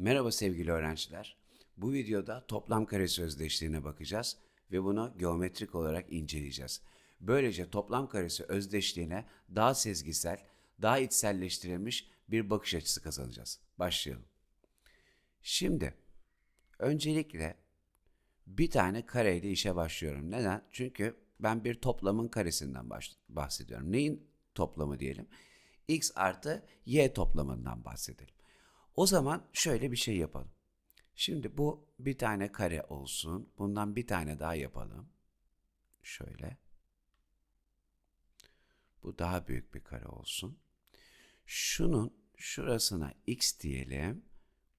Merhaba sevgili öğrenciler. Bu videoda toplam karesi özdeşliğine bakacağız ve bunu geometrik olarak inceleyeceğiz. Böylece toplam karesi özdeşliğine daha sezgisel, daha içselleştirilmiş bir bakış açısı kazanacağız. Başlayalım. Şimdi öncelikle bir tane kareyle işe başlıyorum. Neden? Çünkü ben bir toplamın karesinden bahsediyorum. Neyin toplamı diyelim? x artı y toplamından bahsedelim. O zaman şöyle bir şey yapalım. Şimdi bu bir tane kare olsun. Bundan bir tane daha yapalım. Şöyle. Bu daha büyük bir kare olsun. Şunun şurasına x diyelim.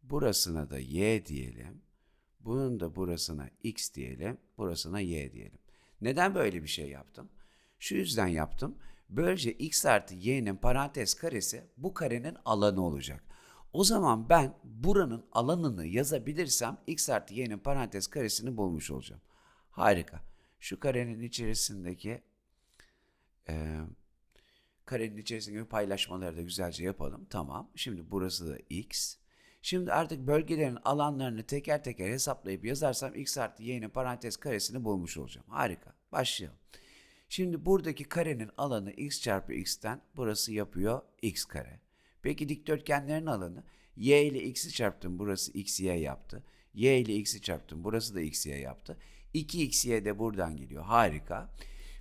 Burasına da y diyelim. Bunun da burasına x diyelim. Burasına y diyelim. Neden böyle bir şey yaptım? Şu yüzden yaptım. Böylece x artı y'nin parantez karesi bu karenin alanı olacak. O zaman ben buranın alanını yazabilirsem x artı y'nin parantez karesini bulmuş olacağım. Harika. Şu karenin içerisindeki e, karenin içerisindeki paylaşmaları da güzelce yapalım. Tamam. Şimdi burası da x. Şimdi artık bölgelerin alanlarını teker teker hesaplayıp yazarsam x artı y'nin parantez karesini bulmuş olacağım. Harika. Başlayalım. Şimdi buradaki karenin alanı x çarpı x'ten burası yapıyor x kare. Peki dikdörtgenlerin alanı y ile x'i çarptım burası x y yaptı. y ile x'i çarptım burası da x y yaptı. 2xy de buradan geliyor. Harika.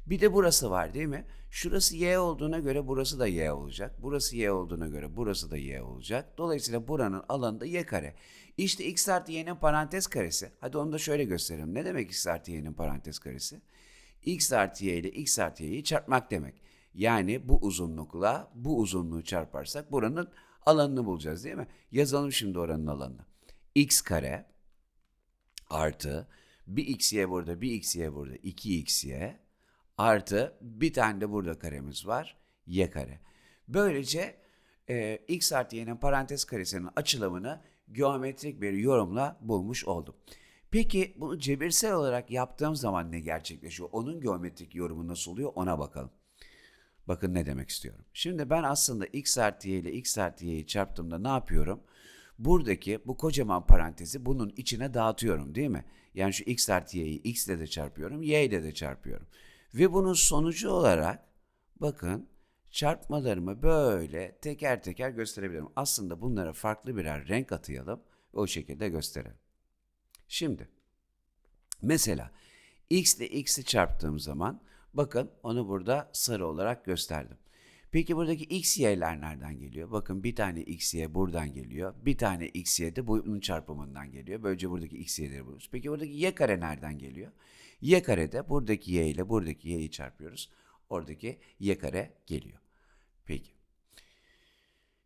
Bir de burası var değil mi? Şurası y olduğuna göre burası da y olacak. Burası y olduğuna göre burası da y olacak. Dolayısıyla buranın alanı da y kare. İşte x artı y'nin parantez karesi. Hadi onu da şöyle gösterelim. Ne demek x artı y'nin parantez karesi? x artı y ile x artı y'yi çarpmak demek. Yani bu uzunlukla bu uzunluğu çarparsak buranın alanını bulacağız değil mi? Yazalım şimdi oranın alanını. x kare artı bir xy burada bir xy burada 2xy artı bir tane de burada karemiz var y kare. Böylece e, x artı y'nin parantez karesinin açılımını geometrik bir yorumla bulmuş oldum. Peki bunu cebirsel olarak yaptığım zaman ne gerçekleşiyor? Onun geometrik yorumu nasıl oluyor ona bakalım. Bakın ne demek istiyorum. Şimdi ben aslında x artı y ile x artı y'yi çarptığımda ne yapıyorum? Buradaki bu kocaman parantezi bunun içine dağıtıyorum değil mi? Yani şu x artı y'yi x ile de çarpıyorum, y ile de çarpıyorum. Ve bunun sonucu olarak bakın çarpmalarımı böyle teker teker gösterebilirim. Aslında bunlara farklı birer renk atayalım ve o şekilde gösterelim. Şimdi mesela x ile x'i çarptığım zaman bakın onu burada sarı olarak gösterdim. Peki buradaki x y'ler nereden geliyor? Bakın bir tane x y buradan geliyor. Bir tane x y de bunun çarpımından geliyor. Böylece buradaki x y'leri buluruz. Peki buradaki y kare nereden geliyor? Y karede buradaki y ile buradaki y'yi çarpıyoruz. Oradaki y kare geliyor. Peki.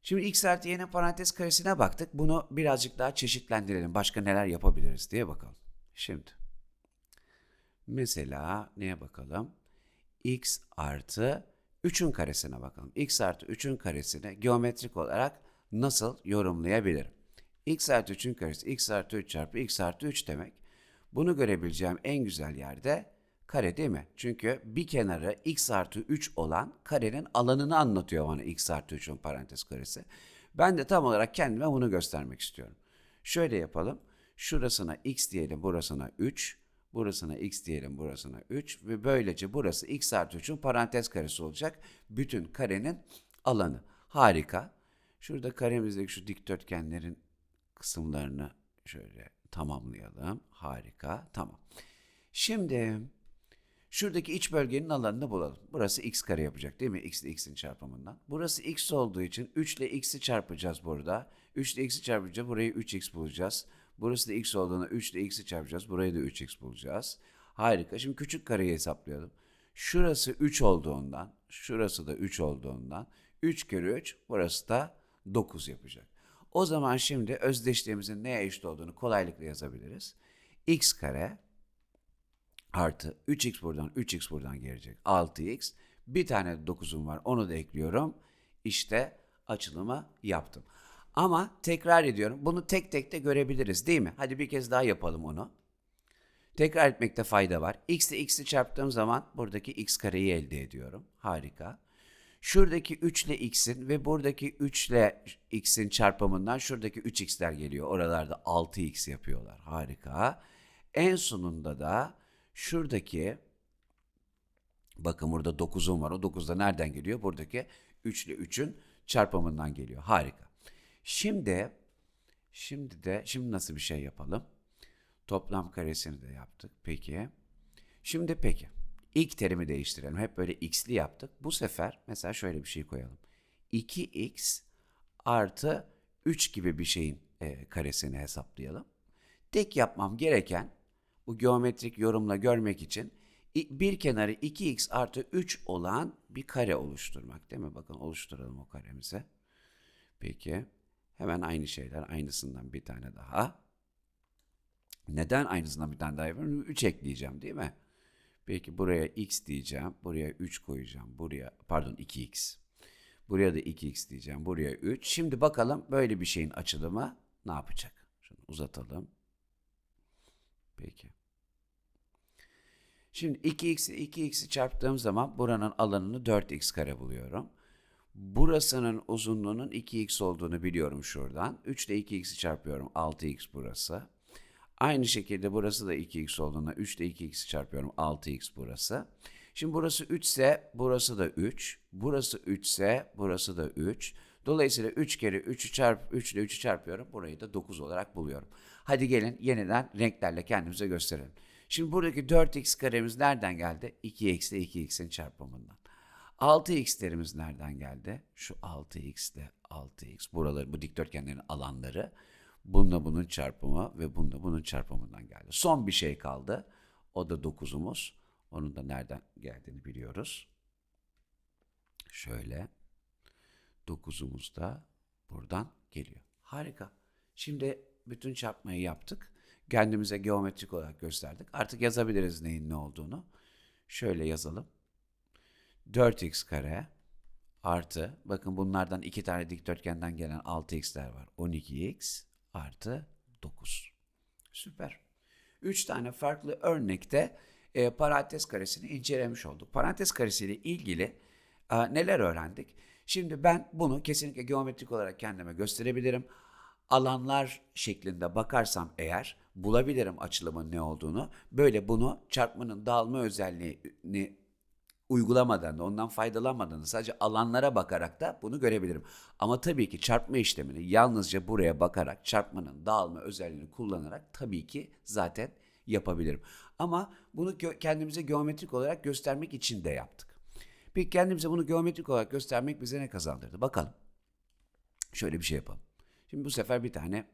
Şimdi x artı y'nin parantez karesine baktık. Bunu birazcık daha çeşitlendirelim. Başka neler yapabiliriz diye bakalım. Şimdi. Mesela neye bakalım? X artı 3'ün karesine bakalım. x artı 3'ün karesini geometrik olarak nasıl yorumlayabilirim? x artı 3'ün karesi x artı 3 çarpı x artı 3 demek. Bunu görebileceğim en güzel yerde kare değil mi? Çünkü bir kenarı x artı 3 olan karenin alanını anlatıyor bana x artı 3'ün parantez karesi. Ben de tam olarak kendime bunu göstermek istiyorum. Şöyle yapalım. Şurasına x diyelim, burasına 3. Burasına x diyelim, burasına 3. Ve böylece burası x artı 3'ün parantez karesi olacak. Bütün karenin alanı. Harika. Şurada karemizdeki şu dikdörtgenlerin kısımlarını şöyle tamamlayalım. Harika. Tamam. Şimdi şuradaki iç bölgenin alanını bulalım. Burası x kare yapacak değil mi? x ile x'in çarpımından. Burası x olduğu için 3 ile x'i çarpacağız burada. 3 ile x'i çarpınca burayı 3x bulacağız. Burası da x olduğuna 3 ile x'i çarpacağız. Burayı da 3x bulacağız. Harika. Şimdi küçük kareyi hesaplayalım. Şurası 3 olduğundan, şurası da 3 olduğundan 3 kere 3 burası da 9 yapacak. O zaman şimdi özdeşliğimizin neye eşit olduğunu kolaylıkla yazabiliriz. x kare artı 3x buradan 3x buradan gelecek 6x. Bir tane de 9'um var onu da ekliyorum. İşte açılımı yaptım. Ama tekrar ediyorum bunu tek tek de görebiliriz değil mi? Hadi bir kez daha yapalım onu. Tekrar etmekte fayda var. x ile x'i çarptığım zaman buradaki x kareyi elde ediyorum. Harika. Şuradaki 3 ile x'in ve buradaki 3 ile x'in çarpımından şuradaki 3x'ler geliyor. Oralarda 6x yapıyorlar. Harika. En sonunda da şuradaki bakın burada 9'um var. O 9 da nereden geliyor? Buradaki 3 ile 3'ün çarpımından geliyor. Harika. Şimdi şimdi de şimdi nasıl bir şey yapalım? Toplam karesini de yaptık. Peki. Şimdi peki. İlk terimi değiştirelim. Hep böyle x'li yaptık. Bu sefer mesela şöyle bir şey koyalım. 2x artı 3 gibi bir şeyin e, karesini hesaplayalım. Tek yapmam gereken bu geometrik yorumla görmek için bir kenarı 2x artı 3 olan bir kare oluşturmak değil mi? Bakın oluşturalım o karemize. Peki. Hemen aynı şeyler. Aynısından bir tane daha. Neden aynısından bir tane daha yapıyorum? 3 ekleyeceğim değil mi? Peki buraya x diyeceğim. Buraya 3 koyacağım. Buraya pardon 2x. Buraya da 2x diyeceğim. Buraya 3. Şimdi bakalım böyle bir şeyin açılımı ne yapacak? Şunu uzatalım. Peki. Şimdi 2x'i 2x'i çarptığım zaman buranın alanını 4x kare buluyorum. Burasının uzunluğunun 2x olduğunu biliyorum şuradan. 3 ile 2x'i çarpıyorum. 6x burası. Aynı şekilde burası da 2x olduğuna 3 ile 2x'i çarpıyorum. 6x burası. Şimdi burası 3 ise burası da 3. Burası 3 ise burası da 3. Dolayısıyla 3 kere 3'ü çarp 3 ile 3'ü çarpıyorum. Burayı da 9 olarak buluyorum. Hadi gelin yeniden renklerle kendimize gösterelim. Şimdi buradaki 4x karemiz nereden geldi? 2x ile 2x'in çarpımından. 6x'lerimiz nereden geldi? Şu 6x ile 6x. Buraları, bu dikdörtgenlerin alanları. Bununla bunun çarpımı ve bununla bunun çarpımından geldi. Son bir şey kaldı. O da 9'umuz. Onun da nereden geldiğini biliyoruz. Şöyle. 9'umuz da buradan geliyor. Harika. Şimdi bütün çarpmayı yaptık. Kendimize geometrik olarak gösterdik. Artık yazabiliriz neyin ne olduğunu. Şöyle yazalım. 4x kare artı bakın bunlardan iki tane dikdörtgenden gelen 6x'ler var. 12x artı 9. Süper. 3 tane farklı örnekte e, parantez karesini incelemiş olduk. Parantez karesiyle ilgili e, neler öğrendik? Şimdi ben bunu kesinlikle geometrik olarak kendime gösterebilirim. Alanlar şeklinde bakarsam eğer bulabilirim açılımın ne olduğunu. Böyle bunu çarpmanın dağılma özelliğini uygulamadan da ondan faydalanmadan da sadece alanlara bakarak da bunu görebilirim. Ama tabii ki çarpma işlemini yalnızca buraya bakarak çarpmanın dağılma özelliğini kullanarak tabii ki zaten yapabilirim. Ama bunu kendimize geometrik olarak göstermek için de yaptık. Peki kendimize bunu geometrik olarak göstermek bize ne kazandırdı? Bakalım. Şöyle bir şey yapalım. Şimdi bu sefer bir tane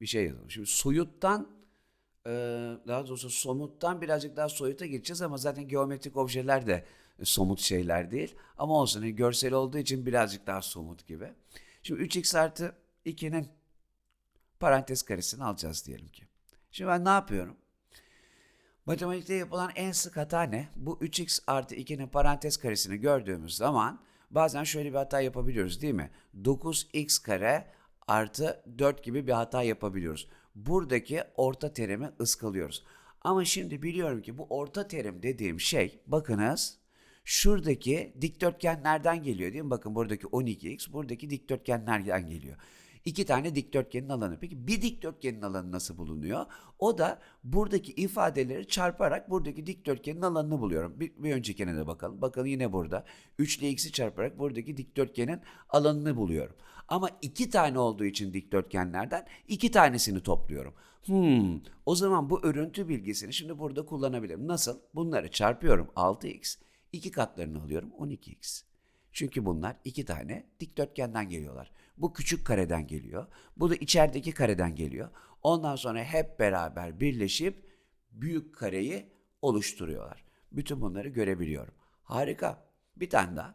bir şey yazalım. Şimdi soyuttan daha doğrusu somuttan birazcık daha soyuta geçeceğiz ama zaten geometrik objeler de somut şeyler değil. Ama olsun hani görsel olduğu için birazcık daha somut gibi. Şimdi 3x artı 2'nin parantez karesini alacağız diyelim ki. Şimdi ben ne yapıyorum? Matematikte yapılan en sık hata ne? Bu 3x artı 2'nin parantez karesini gördüğümüz zaman bazen şöyle bir hata yapabiliyoruz değil mi? 9x kare artı 4 gibi bir hata yapabiliyoruz. Buradaki orta terimi ıskalıyoruz. Ama şimdi biliyorum ki bu orta terim dediğim şey bakınız şuradaki dikdörtgenlerden geliyor değil mi? Bakın buradaki 12x buradaki dikdörtgenlerden geliyor. İki tane dikdörtgenin alanı. Peki bir dikdörtgenin alanı nasıl bulunuyor? O da buradaki ifadeleri çarparak buradaki dikdörtgenin alanını buluyorum. Bir, bir öncekine de bakalım. Bakın yine burada. 3 ile x'i çarparak buradaki dikdörtgenin alanını buluyorum. Ama iki tane olduğu için dikdörtgenlerden iki tanesini topluyorum. Hmm, o zaman bu örüntü bilgisini şimdi burada kullanabilirim. Nasıl? Bunları çarpıyorum 6x. iki katlarını alıyorum 12x. Çünkü bunlar iki tane dikdörtgenden geliyorlar. Bu küçük kareden geliyor. Bu da içerideki kareden geliyor. Ondan sonra hep beraber birleşip büyük kareyi oluşturuyorlar. Bütün bunları görebiliyorum. Harika. Bir tane daha.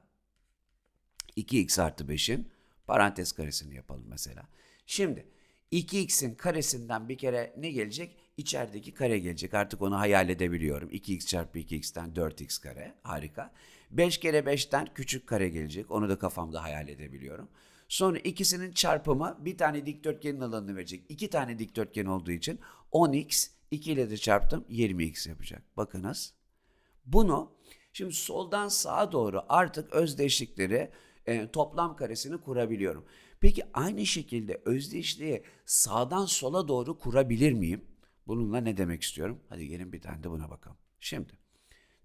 2x artı 5'in parantez karesini yapalım mesela. Şimdi 2x'in karesinden bir kere ne gelecek? İçerideki kare gelecek. Artık onu hayal edebiliyorum. 2x çarpı 2x'ten 4x kare. Harika. 5 kere 5'ten küçük kare gelecek. Onu da kafamda hayal edebiliyorum. Sonra ikisinin çarpımı bir tane dikdörtgenin alanını verecek. İki tane dikdörtgen olduğu için 10x 2 ile de çarptım 20x yapacak. Bakınız. Bunu Şimdi soldan sağa doğru artık özdeşlikleri e, toplam karesini kurabiliyorum. Peki aynı şekilde özdeşliği sağdan sola doğru kurabilir miyim? Bununla ne demek istiyorum? Hadi gelin bir tane de buna bakalım. Şimdi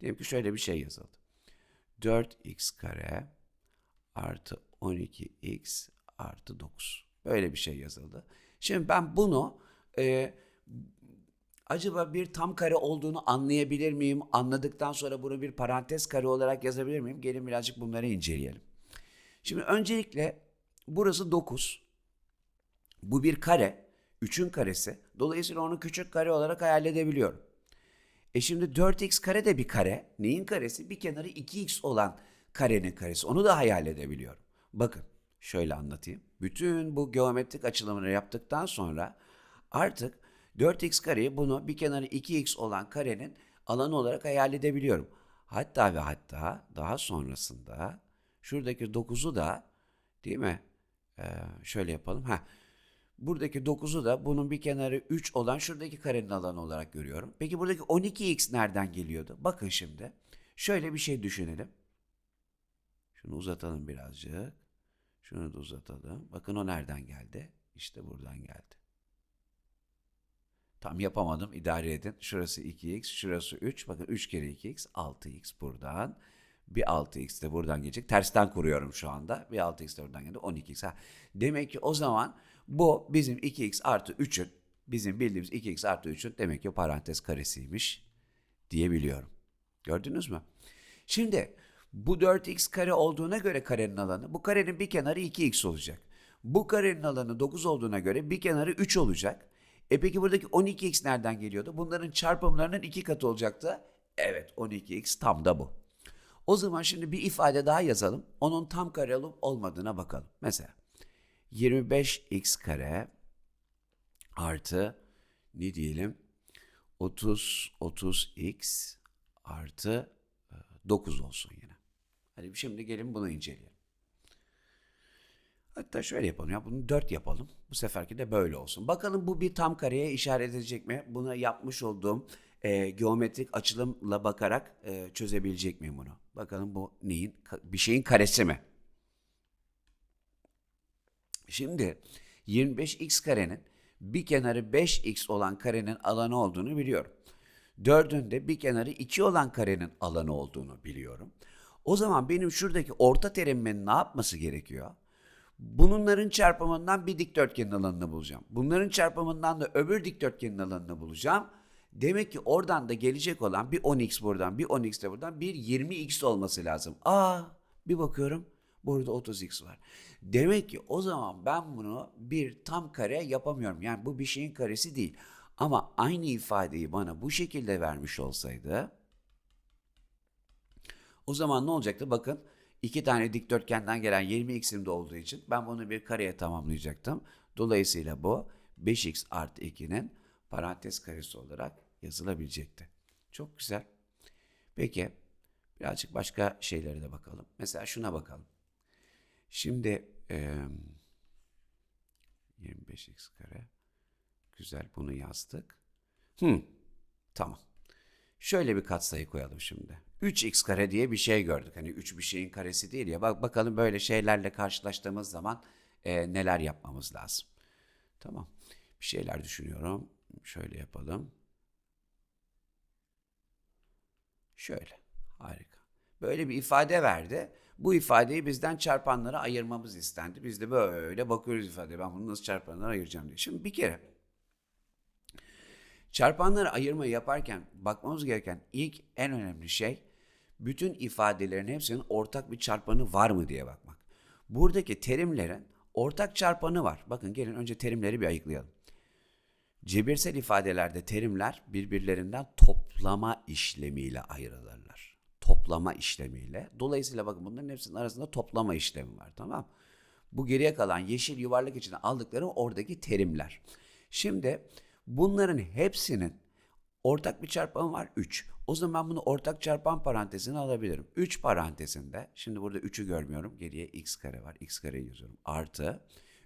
diyelim ki şöyle bir şey yazıldı. 4x kare artı 12x artı 9. Böyle bir şey yazıldı. Şimdi ben bunu e, acaba bir tam kare olduğunu anlayabilir miyim? Anladıktan sonra bunu bir parantez kare olarak yazabilir miyim? Gelin birazcık bunları inceleyelim. Şimdi öncelikle burası 9. Bu bir kare. 3'ün karesi. Dolayısıyla onu küçük kare olarak hayal edebiliyorum. E şimdi 4x kare de bir kare. Neyin karesi? Bir kenarı 2x olan karenin karesi. Onu da hayal edebiliyorum. Bakın şöyle anlatayım. Bütün bu geometrik açılımını yaptıktan sonra artık 4x kareyi bunu bir kenarı 2x olan karenin alanı olarak hayal edebiliyorum. Hatta ve hatta daha sonrasında şuradaki 9'u da değil mi? Ee, şöyle yapalım. Ha. Buradaki 9'u da bunun bir kenarı 3 olan şuradaki karenin alanı olarak görüyorum. Peki buradaki 12x nereden geliyordu? Bakın şimdi. Şöyle bir şey düşünelim. Şunu uzatalım birazcık. Şunu da uzatalım. Bakın o nereden geldi? İşte buradan geldi. Tam yapamadım. idare edin. Şurası 2x, şurası 3. Bakın 3 kere 2x, 6x buradan. Bir 6x de buradan gelecek. Tersten kuruyorum şu anda. Bir 6x de buradan geldi. 12x. Ha. Demek ki o zaman bu bizim 2x artı 3'ün bizim bildiğimiz 2x artı 3'ün demek ki parantez karesiymiş diyebiliyorum. Gördünüz mü? Şimdi bu 4x kare olduğuna göre karenin alanı bu karenin bir kenarı 2x olacak. Bu karenin alanı 9 olduğuna göre bir kenarı 3 olacak. E peki buradaki 12x nereden geliyordu? Bunların çarpımlarının iki katı olacaktı. Evet 12x tam da bu. O zaman şimdi bir ifade daha yazalım. Onun tam kare olup olmadığına bakalım. Mesela 25x kare artı ne diyelim 30 30x artı 9 olsun yine. Hadi şimdi gelin bunu inceleyelim. Hatta şöyle yapalım ya bunu 4 yapalım. Bu seferki de böyle olsun. Bakalım bu bir tam kareye işaret edecek mi? Buna yapmış olduğum e, geometrik açılımla bakarak e, çözebilecek miyim bunu? Bakalım bu neyin? Bir şeyin karesi mi? Şimdi 25x karenin bir kenarı 5x olan karenin alanı olduğunu biliyorum. Dördün de bir kenarı 2 olan karenin alanı olduğunu biliyorum. O zaman benim şuradaki orta terimimin ne yapması gerekiyor? Bunların çarpımından bir dikdörtgenin alanını bulacağım. Bunların çarpımından da öbür dikdörtgenin alanını bulacağım. Demek ki oradan da gelecek olan bir 10x buradan, bir 10x de buradan, bir 20x olması lazım. Aa, bir bakıyorum burada 30x var. Demek ki o zaman ben bunu bir tam kare yapamıyorum. Yani bu bir şeyin karesi değil. Ama aynı ifadeyi bana bu şekilde vermiş olsaydı o zaman ne olacaktı? Bakın iki tane dikdörtgenden gelen 20x'im de olduğu için ben bunu bir kareye tamamlayacaktım. Dolayısıyla bu 5x artı 2'nin parantez karesi olarak yazılabilecekti. Çok güzel. Peki birazcık başka şeylere de bakalım. Mesela şuna bakalım. Şimdi e, 25x kare. Güzel bunu yazdık. Hmm, tamam. Şöyle bir katsayı koyalım şimdi. 3x kare diye bir şey gördük. Hani 3 bir şeyin karesi değil ya. Bak bakalım böyle şeylerle karşılaştığımız zaman e, neler yapmamız lazım. Tamam. Bir şeyler düşünüyorum. Şöyle yapalım. Şöyle. Harika. Böyle bir ifade verdi. Bu ifadeyi bizden çarpanlara ayırmamız istendi. Biz de böyle bakıyoruz ifadeye. Ben bunu nasıl çarpanlara ayıracağım diye. Şimdi bir kere çarpanları ayırmayı yaparken bakmamız gereken ilk en önemli şey bütün ifadelerin hepsinin ortak bir çarpanı var mı diye bakmak. Buradaki terimlerin ortak çarpanı var. Bakın gelin önce terimleri bir ayıklayalım. Cebirsel ifadelerde terimler birbirlerinden toplama işlemiyle ayrılırlar. Toplama işlemiyle. Dolayısıyla bakın bunların hepsinin arasında toplama işlemi var tamam Bu geriye kalan yeşil yuvarlak içinde aldıkları oradaki terimler. Şimdi bunların hepsinin ortak bir çarpanı var 3. O zaman bunu ortak çarpan parantezine alabilirim. 3 parantezinde şimdi burada 3'ü görmüyorum. Geriye x kare var. x kareyi yazıyorum. Artı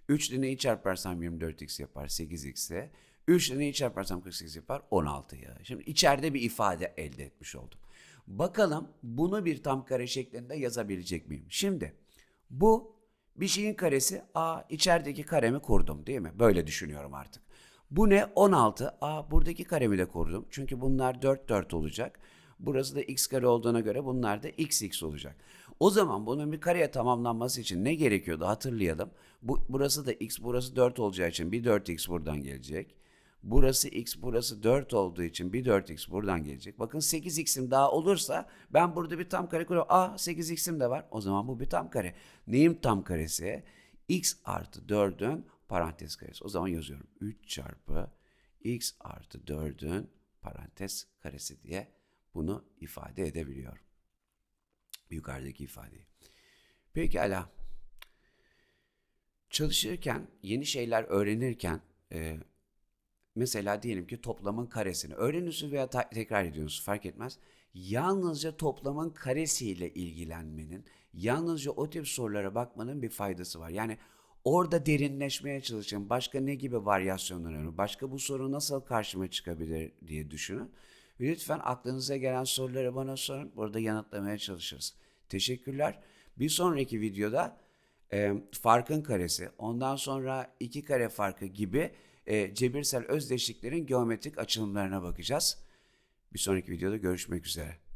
3 ile neyi çarparsam 24x yapar 8x'e. 3 ile neyi çarparsam 48 yapar 16'ya. Şimdi içeride bir ifade elde etmiş oldum. Bakalım bunu bir tam kare şeklinde yazabilecek miyim? Şimdi bu bir şeyin karesi. A içerideki karemi kurdum değil mi? Böyle düşünüyorum artık. Bu ne? 16. A buradaki karemi de kurdum. Çünkü bunlar 4 4 olacak. Burası da x kare olduğuna göre bunlar da x x olacak. O zaman bunun bir kareye tamamlanması için ne gerekiyordu hatırlayalım. Bu, burası da x, burası 4 olacağı için bir 4x buradan gelecek. Burası x, burası 4 olduğu için bir 4x buradan gelecek. Bakın 8x'im daha olursa ben burada bir tam kare kuruyorum. Aa 8x'im de var. O zaman bu bir tam kare. Neyin tam karesi? x artı 4'ün parantez karesi. O zaman yazıyorum. 3 çarpı x artı 4'ün parantez karesi diye bunu ifade edebiliyorum. Yukarıdaki ifadeyi. Pekala. Çalışırken, yeni şeyler öğrenirken e, mesela diyelim ki toplamın karesini öğreniyorsunuz veya tekrar ediyorsunuz fark etmez. Yalnızca toplamın karesiyle ilgilenmenin, yalnızca o tip sorulara bakmanın bir faydası var. Yani orada derinleşmeye çalışın. Başka ne gibi varyasyonlar var? Başka bu soru nasıl karşıma çıkabilir diye düşünün. Lütfen aklınıza gelen soruları bana sorun. Burada yanıtlamaya çalışırız. Teşekkürler. Bir sonraki videoda e, farkın karesi, ondan sonra iki kare farkı gibi e, cebirsel özdeşliklerin geometrik açılımlarına bakacağız. Bir sonraki videoda görüşmek üzere.